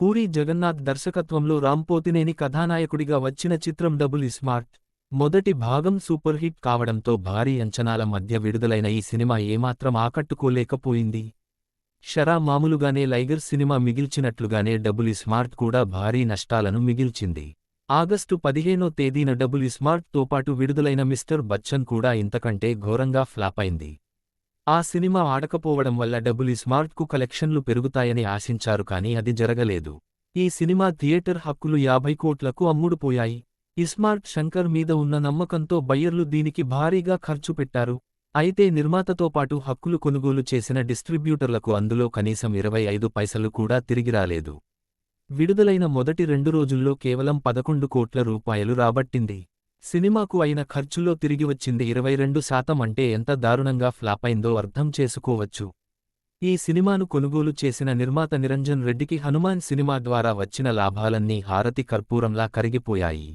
పూరి జగన్నాథ్ దర్శకత్వంలో రాంపోతినేని కథానాయకుడిగా వచ్చిన చిత్రం డబుల్ స్మార్ట్. మొదటి భాగం సూపర్ హిట్ కావడంతో భారీ అంచనాల మధ్య విడుదలైన ఈ సినిమా ఏమాత్రం ఆకట్టుకోలేకపోయింది. షరా మామూలుగానే లైగర్ సినిమా మిగిల్చినట్లుగానే డబుల్ స్మార్ట్ కూడా భారీ నష్టాలను మిగిల్చింది. ఆగస్టు పదిహేనో తేదీన డబుల్ స్మార్ట్తో పాటు విడుదలైన మిస్టర్ బచ్చన్ కూడా ఇంతకంటే ఘోరంగా ఫ్లాప్ అయింది. ఆ సినిమా ఆడకపోవడం వల్ల డబుల్ స్మార్ట్కు కలెక్షన్లు పెరుగుతాయని ఆశించారు కానీ అది జరగలేదు. ఈ సినిమా థియేటర్ హక్కులు యాభై కోట్లకు అమ్ముడుపోయాయి. ఇస్మార్ట్ శంకర్ మీద ఉన్న నమ్మకంతో బయ్యర్లు దీనికి భారీగా ఖర్చు పెట్టారు. అయితే నిర్మాతతో పాటు హక్కులు కొనుగోలు చేసిన డిస్ట్రిబ్యూటర్లకు అందులో కనీసం ఇరవై ఐదు పైసలు కూడా తిరిగి రాలేదు. విడుదలైన మొదటి రెండు రోజుల్లో కేవలం పదకొండు కోట్ల రూపాయలు రాబట్టింది. సినిమాకు అయిన ఖర్చులో తిరిగి వచ్చింది ఇరవై రెండు శాతం అంటే ఎంత దారుణంగా ఫ్లాప్ అయిందో అర్థం చేసుకోవచ్చు. ఈ సినిమాను కొనుగోలు చేసిన నిర్మాత నిరంజన్ రెడ్డికి హనుమాన్ సినిమా ద్వారా వచ్చిన లాభాలన్నీ హారతి కర్పూరంలా కరిగిపోయాయి.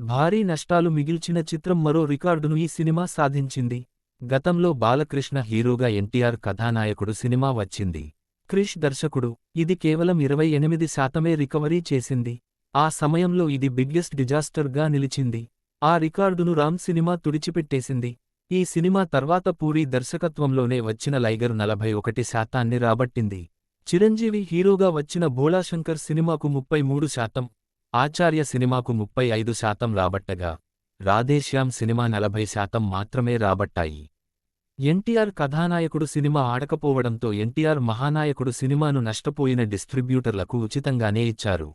భారీ నష్టాలు మిగిల్చిన చిత్రం మరో రికార్డును ఈ సినిమా సాధించింది. గతంలో బాలకృష్ణ హీరోగా ఎన్టీఆర్ కథానాయకుడు సినిమా వచ్చింది. క్రిష్ దర్శకుడు ఇది కేవలం ఇరవై ఎనిమిది శాతమే రికవరీ చేసింది. ఆ సమయంలో ఇది బిగ్గెస్ట్ డిజాస్టర్గా నిలిచింది. ఆ రికార్డును రామ్ సినిమా తుడిచిపెట్టేసింది. ఈ సినిమా తర్వాత పూరి దర్శకత్వంలోనే వచ్చిన లైగర్ నలభై ఒకటి శాతాన్ని రాబట్టింది. చిరంజీవి హీరోగా వచ్చిన భోళాశంకర్ సినిమాకు ముప్పై మూడు శాతం ఆచార్య సినిమాకు ముప్పై ఐదు శాతం రాబట్టగా రాధేశ్యామ్ సినిమా నలభై శాతం మాత్రమే రాబట్టాయి. ఎన్టీఆర్ కథానాయకుడు సినిమా ఆడకపోవడంతో ఎన్టీఆర్ మహానాయకుడు సినిమాను నష్టపోయిన డిస్ట్రిబ్యూటర్లకు ఉచితంగానే ఇచ్చారు.